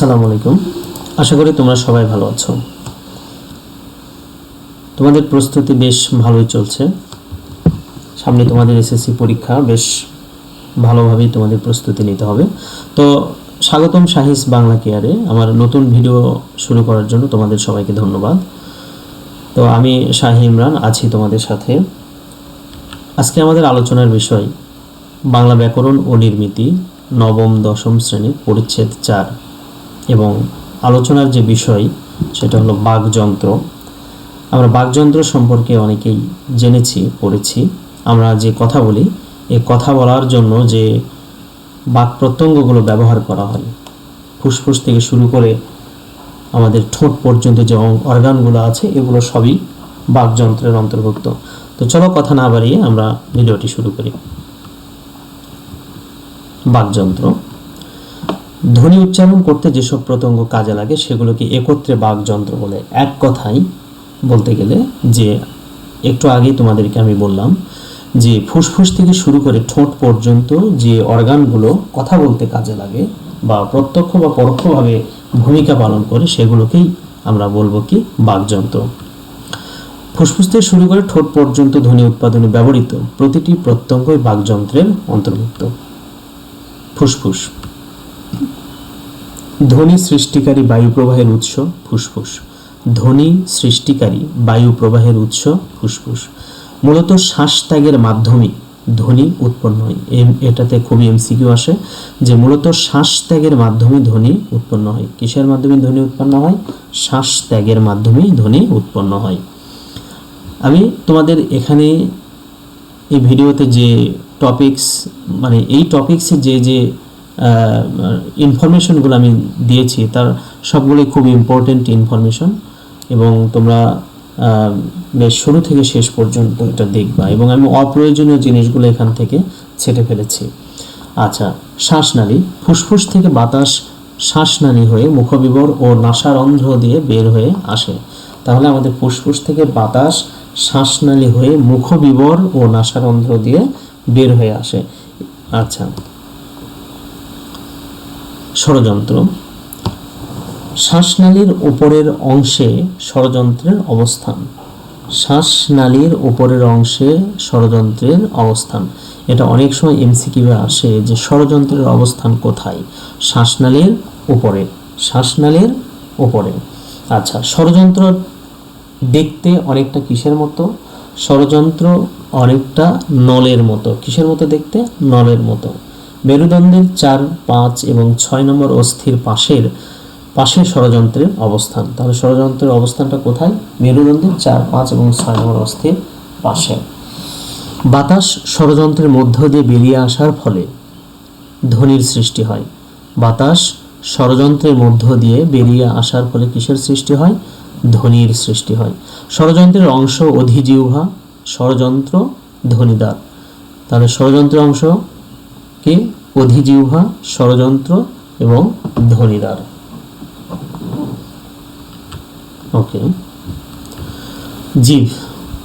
আসসালামু আলাইকুম। আশা করি তোমরা সবাই ভালো আছো। তোমাদের প্রস্তুতি বেশ ভালোই চলছে। সামনে তোমাদের এসএসসি পরীক্ষা, বেশ ভালোভাবেই তোমাদের প্রস্তুতি নিতে হবে। তো স্বাগতম শাহিস বাংলা কেয়ারে আমার নতুন ভিডিও শুরু করার জন্য তোমাদের সবাইকে ধন্যবাদ। তো আমি শাহি ইমরান, আছি তোমাদের সাথে। আজকে আমাদের আলোচনার বিষয়, বাংলা ব্যাকরণ ও নির্মিতি, নবম, দশম শ্রেণি পরিচ্ছেদ চার। এবং আলোচনার যে বিষয়, সেটা হলো বাকযন্ত্র। আমরা বাকযন্ত্র সম্পর্কে অনেকেই জেনেছি, পড়েছি। আমরা যে কথা বলি এই কথা বলার জন্য যে বাক প্রত্যঙ্গগুলো ব্যবহার করা হয়, ফুসফুস থেকে শুরু করে আমাদের ঠোঁট পর্যন্ত যে অর্গানগুলো আছে, এগুলো সবই বাকযন্ত্রের অন্তর্ভুক্ত। তো চলো কথা না বাড়িয়ে আমরা ভিডিওটি শুরু করি। বাকযন্ত্র। ধ্বনি উচ্চারণ করতে যেসব প্রত্যঙ্গ কাজে লাগে, সেগুলোকে একত্রে বাকযন্ত্র বলে। এক কথায় বলতে গেলে যে, একটু আগেই তোমাদেরকে আমি বললাম যে, ফুসফুস থেকে শুরু করে ঠোঁট পর্যন্ত যে অর্গানগুলো কথা বলতে কাজে লাগে বা প্রত্যক্ষ বা পরোক্ষভাবে ভূমিকা পালন করে, সেগুলোকেই আমরা বলব কি? বাকযন্ত্র। ফুসফুস থেকে শুরু করে ঠোঁট পর্যন্ত ধ্বনি উৎপাদনে ব্যবহৃত প্রতিটি প্রত্যঙ্গই বাকযন্ত্রের অন্তর্ভুক্ত। ফুসফুস। ধ্বনি সৃষ্টিকারী বায়ু প্রবাহের উৎস, ফুসফুস। ধ্বনি সৃষ্টিকারী বায়ু প্রবাহের উৎস, ফুসফুস। মূলত শ্বাস ত্যাগের মাধ্যমে ধ্বনি উৎপন্ন হয়। এম- এটাতে খুবই এমসিকিউ আসে যে মূলত শ্বাস ত্যাগের মাধ্যমে ধ্বনি উৎপন্ন হয়। কিসের মাধ্যমে ধ্বনি উৎপন্ন হয়? শ্বাস ত্যাগের মাধ্যমেই ধ্বনি উৎপন্ন হয়। আমি তোমাদের এখানে এই ভিডিওতে যে টপিকস মানে এই টপিকসে যে যে ইনফরমেশনগুলো আমি দিয়েছি, তার সবগুলোই খুব ইম্পর্টেন্ট ইনফরমেশন এবং তোমরা বেশ শুরু থেকে শেষ পর্যন্ত এটা দেখবা এবং আমি অপ্রয়োজনীয় জিনিসগুলো এখান থেকে ছেটে ফেলেছি। আচ্ছা শ্বাসনালী, ফুসফুস থেকে বাতাস শ্বাসনালী হয়ে মুখবিবর ও নাসারন্ধ্র দিয়ে বের হয়ে আসে। তাহলে আমাদের ফুসফুস থেকে বাতাস শ্বাসনালী হয়ে মুখবিবর ও নাসারন্ধ্র দিয়ে বের হয়ে আসে। আচ্ছা ষড়যন্ত্র। শ্বাসনালীর উপরের অংশে ষড়যন্ত্রের অবস্থান। শ্বাসনালীর উপরের অংশে ষড়যন্ত্রের অবস্থান। এটা অনেক সময় এমসিকিউয়ে আসে যে ষড়যন্ত্রের অবস্থান কোথায়? শ্বাসনালীর উপরে। শ্বাসনালীর উপরে। আচ্ছা ষড়যন্ত্র দেখতে অনেকটা কিসের মতো? ষড়যন্ত্র অনেকটা নলের মতো। কিসের মতো দেখতে? নলের মতো। মেরুদণ্ডের চার, পাঁচ এবং ছয় নম্বর অস্থির পাশের পাশে ষড়যন্ত্রের অবস্থান। তাহলে ষড়যন্ত্রের অবস্থানটা কোথায়? মেরুদণ্ডের চার, পাঁচ এবং ছয় নম্বর অস্থির পাশে। বাতাস ষড়যন্ত্রের মধ্য দিয়ে বেরিয়ে আসার ফলে ধ্বনির সৃষ্টি হয়। বাতাস ষড়যন্ত্রের মধ্য দিয়ে বেরিয়ে আসার ফলে কিসের সৃষ্টি হয়? ধ্বনির সৃষ্টি হয়। ষড়যন্ত্রের অংশ অধিজিহ্বা ষড়যন্ত্র ধ্বনিদার। তাহলে ষড়যন্ত্রের অংশ কি? অধিজিহ্বা ষড়যন্ত্র এবং ধ্বনিদার ওকে। জীব।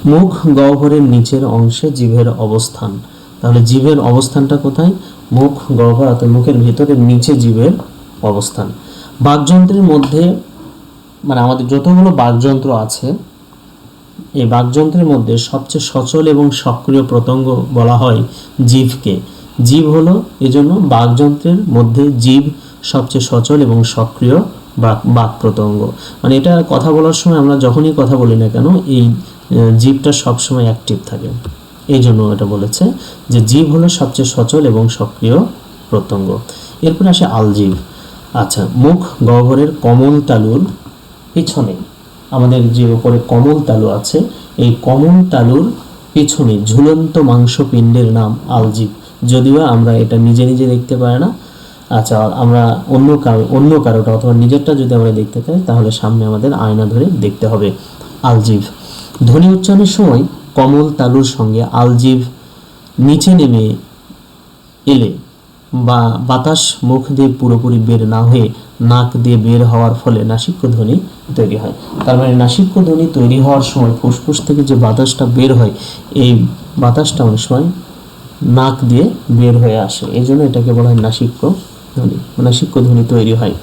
মুখ গহ্বরের নিচের অংশে জীবের অবস্থান। তাহলে জীবের অবস্থানটা কোথায়? মুখ গহ্বর, অর্থাৎ মুখের ভিতরের নিচে জীবের অবস্থান। বাকযন্ত্রের মধ্যে মানে আমাদের যতগুলো বাকযন্ত্র আছে, এই বাকযন্ত্রের মধ্যে সবচেয়ে সচল এবং সক্রিয় প্রত্যঙ্গ বলা হয় জীবকে। জীব হলো এজন্য বাকযন্ত্রের মধ্যে জীব সবচেয়ে সচল এবং সক্রিয় বাক বাক প্রত্যঙ্গ। মানে এটা কথা বলার সময় আমরা যখনই কথা বলি না কেন, এই জীবটা সবসময় অ্যাক্টিভ থাকে। এই জন্য এটা বলেছে যে জীব হলো সবচেয়ে সচল এবং সক্রিয় প্রত্যঙ্গ। এরপরে আসে আলজীব। আচ্ছা মুখ গহ্বরের কমল তালুর পিছনে। আমাদের যে উপরে কমল তালু আছে, এই কমল তালুর পিছনে ঝুলন্ত মাংসপিণ্ডের নাম আলজিব। যদিও আমরা এটা নিজে নিজে দেখতে পাই না। আচ্ছা আমরা অন্য কারও, অন্য কারোটা অথবা নিজেরটা যদি আমরা দেখতে চাই, তাহলে সামনে আমাদের আয়না ধরে দেখতে হবে আলজিভ। ধ্বনি উচ্চারণের সময় কমল তালুর সঙ্গে আলজিভ নিচে নেমে এলে বা বাতাস মুখ দিয়ে পুরোপুরি বের না হয়ে নাক দিয়ে বের হওয়ার ফলে নাসিক্য ধ্বনি তৈরি হয়। তার মানে নাসিক্য ধ্বনি তৈরি হওয়ার সময় ফুসফুস থেকে যে বাতাসটা বের হয়, এই বাতাসটা অনেক সময় নাক দিয়ে বের হয়ে আসে। এই জন্য এটাকে বলা হয় নাসিক্য ধ্বনি। নাসিক্য ধ্বনি তৈরি হয়।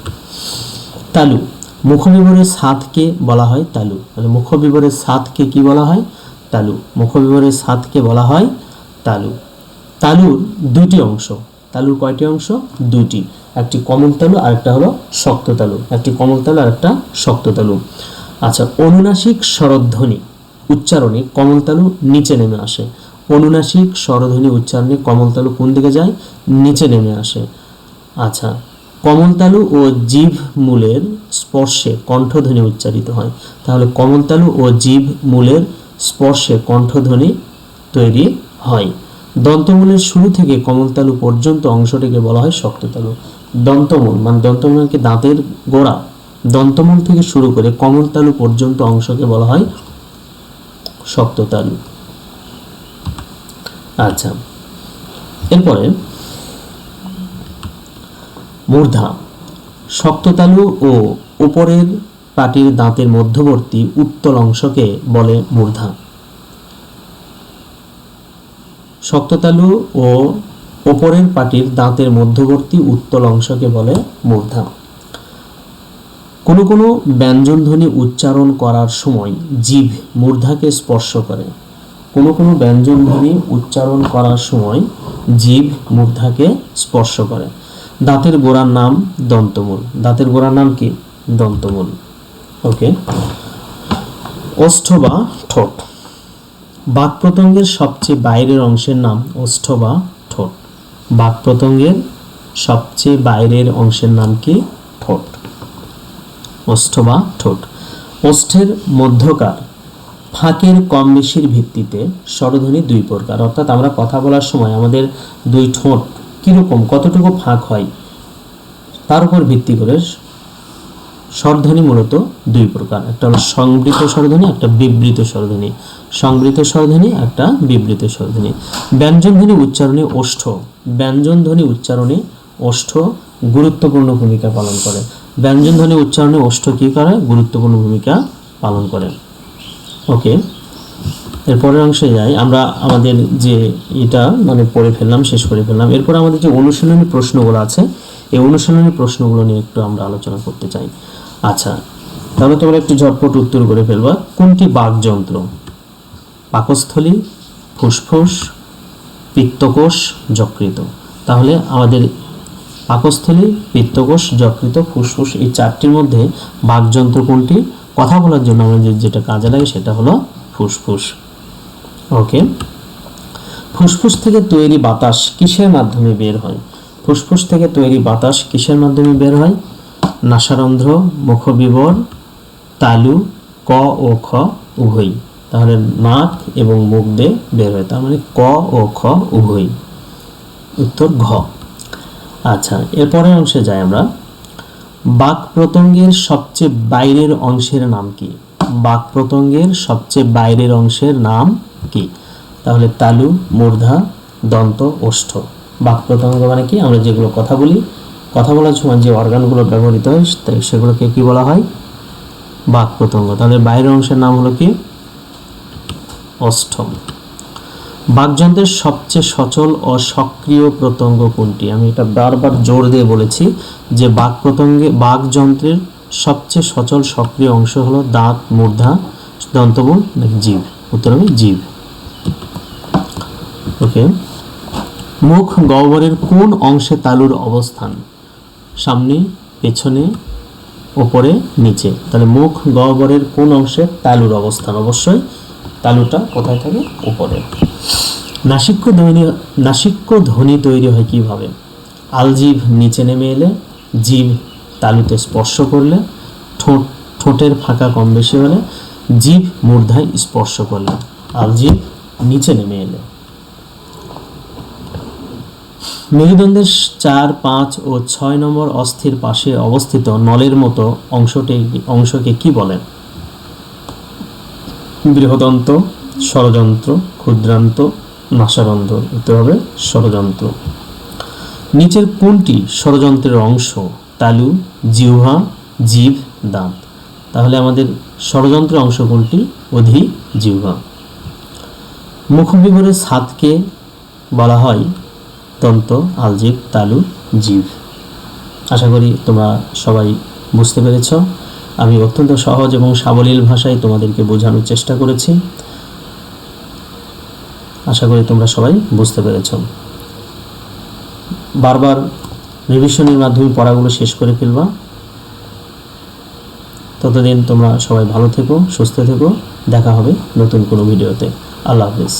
তালু। মুখবিবরের সাতকে বলা হয় তালু। তাহলে মুখবিবরের সাতকে কি বলা হয়? তালু। মুখবিবরের সাতকে বলা হয় তালু। তালুর দুটি অংশ। তালুর কয়টি অংশ? দুটি। একটি কমল তালু আর একটা হলো শক্ত তালু। একটি কমল তালু আর একটা শক্ত তালু। আচ্ছা অনুনাসিক স্বরধ্বনি উচ্চারণে কমল তালু নিচে নেমে আসে। অনুনাসিক স্বরধ্বনি উচ্চারণে কমল তালু কোন দিকে যায়? নিচে নেমে আসে। আচ্ছা কমলতালু ও জিভ মূলের স্পর্শে কণ্ঠধ্বনি উচ্চারিত হয়। তাহলে কমলতালু ও জিভ মূলের স্পর্শে কণ্ঠধ্বনি তৈরি হয়। দন্তমূলের শুরু থেকে কমলতালু পর্যন্ত অংশটিকে বলা হয় শক্ততালু। দন্তমূল মানে দন্তমূলকে দাঁতের গোড়া? দন্তমূল থেকে শুরু করে কমলতালু পর্যন্ত অংশকে বলা হয় শক্ততালু। আচ্ছা। এরপরে মূর্ধা শক্ততালু ও উপরের পাটির দাঁতের মধ্যবর্তী উত্তল অংশকে বলে মূর্ধা শক্ততালু ও ওপরের পাটির দাঁতের মধ্যবর্তী উত্তল অংশকে বলে মূর্ধা কোনো কোনো ব্যঞ্জনধ্বনি উচ্চারণ করার সময় জিভ মূর্ধাকে স্পর্শ করে। কোনো কোনো ব্যঞ্জনধ্বনি উচ্চারণ করার সময় জিভ মূর্ধাকে স্পর্শ করে। দাঁতের গোড়ার নাম দন্তমূল। দাঁতের গোড়ার নাম কি? দন্তমূল। ওকে। ওষ্ঠ বা ঠোঁট। বাক প্রত্যঙ্গের সবচেয়ে বাইরের অংশের নাম ওষ্ঠ বা ঠোঁট। বাক প্রত্যঙ্গের সবচেয়ে বাইরের অংশের নাম কি? ঠোঁট। ওষ্ঠ বা ঠোঁট। ওষ্ঠের মধ্যকার ফাঁকের কম বেশির ভিত্তিতে স্বরধ্বনি দুই প্রকার। অর্থাৎ আমরা কথা বলার সময় আমাদের দুই ঠোঁট কীরকম, কতটুকু ফাঁক হয়, তার উপর ভিত্তি করে স্বরধ্বনি মূলত দুই প্রকার। একটা হলো সংবৃত স্বরধ্বনি, একটা বিবৃত স্বরধ্বনি। সংবৃত স্বরধ্বনি, একটা বিবৃত স্বরধ্বনি। ব্যঞ্জনধ্বনি উচ্চারণে ওষ্ঠ। ব্যঞ্জনধ্বনি উচ্চারণে ওষ্ঠ গুরুত্বপূর্ণ ভূমিকা পালন করে। ব্যঞ্জনধ্বনি উচ্চারণে ওষ্ঠ কী করে? গুরুত্বপূর্ণ ভূমিকা পালন করে। ওকে। এরপরের অংশে যাই, আমরা আমাদের যে এটা মানে পড়ে ফেললাম, শেষ করে ফেললাম। এরপর আমাদের যে অনুশীলনী প্রশ্নগুলো আছে, এই অনুশীলনী প্রশ্নগুলো নিয়ে একটু আমরা আলোচনা করতে চাই। আচ্ছা তাহলে তোমরা একটু ঝটপট উত্তর করে ফেলবা। কোনটি বাকযন্ত্র? পাকস্থলী, ফুসফুস, পিত্তকোষ যকৃত তাহলে আমাদের পাকস্থলী, পিত্তকোষ যকৃত ফুসফুস এই চারটির মধ্যে বাকযন্ত্র কোনটি? কথা বলার জন্য আমাদের যেটা কাজে লাগে সেটা হলো ফুসফুস। ওকে? ফুসফুস থেকে তৈরি বাতাস কিসের মাধ্যমে বের হয়? ফুসফুস থেকে তৈরি বাতাস কিসের মাধ্যমে বের হয়? নাসারন্ধ্র, মুখবিবর, তালু, ক ও খ উভয়ই। তাহলে নাক এবং মুখ দিয়ে বের হয়। তার মানে ক ও খ উভয়ই। উত্তর ঘ। আচ্ছা এরপরের অংশে যাই আমরা। বাক প্রত্যঙ্গের সবচেয়ে বাইরের অংশের নাম কি? বাক প্রত্যঙ্গের সবচেয়ে বাইরের অংশের নাম কি? তাহলে তালু, মূর্ধা, দন্ত, ওষ্ঠ। বাক প্রত্যঙ্গ মানে কি? আমরা যেগুলো কথা বলি, কথা বলার সময় যে অর্গানগুলো ব্যবহৃত হয়, তাই সেগুলোকে কি বলা হয়? বাক প্রত্যঙ্গ তাহলে বাইরের অংশের নাম হলো কি? অষ্টম। বাকযন্ত্রের সবচেয়ে সচল ও সক্রিয় প্রত্যঙ্গ কোনটি? আমি এটা বারবার জোর দিয়ে বলেছি যে বাক প্রত্যঙ্গে বাকযন্ত্রের সবচেয়ে সচল সক্রিয় অংশ হলো দাঁত, মূর্ধা দন্তমূল নাকি জীব? উত্তর হবে জীব। ওকে। মুখ গহ্বরের কোন অংশে তালুর অবস্থান? সামনে, পেছনে, ওপরে, নিচে। তাহলে মুখ গহ্বরের কোন অংশে তালুর অবস্থান? অবশ্যই তালুটা কোথায় থাকে? উপরে। নাসিক্য ধ্বনি নাসিক্য ধ্বনি তৈরি হয় কীভাবে? আলজিভ নিচে নেমে এলে, জীব তালুতে স্পর্শ করলে, ঠোঁট ঠোঁটের ফাঁকা কম বেশি হলে, জীব মূর্ধায় স্পর্শ করলে, আলজিভ নিচে নেমে এলে। মেরুদণ্ডের চার, পাঁচ ও ছয় নম্বর অস্থির পাশে অবস্থিত নলের মতো অংশটি অংশকে কি বলে? বৃহদন্ত, ষড়যন্ত্র, ক্ষুদ্রান্ত নাসারন্ধ্র উত্তর হবে ষড়যন্ত্র। নিচের কোনটি ষড়যন্ত্রের অংশ, তালু, জিহ্বা, জীব, দাঁত। তাহলে আমাদের ষড়যন্ত্রের অংশ কোনটি? অধি জিহ্বা। মুখবিবরের ছাদকে বলা হয় দন্ত আলজিব, তালু, জীব। আশা করি তোমরা সবাই বুঝতে পেরেছ। আমি অত্যন্ত সহজ এবং সাবলীল ভাষায় তোমাদেরকে বোঝানোর চেষ্টা করেছি। আশা করি তোমরা সবাই বুঝতে পেরেছ। বারবার রিভিশনের মাধ্যমে পড়াগুলো শেষ করে ফেলবা। ততদিন তোমরা সবাই ভালো থেকো, সুস্থ থেকো। দেখা হবে নতুন কোনো ভিডিওতে। আল্লাহ হাফিজ।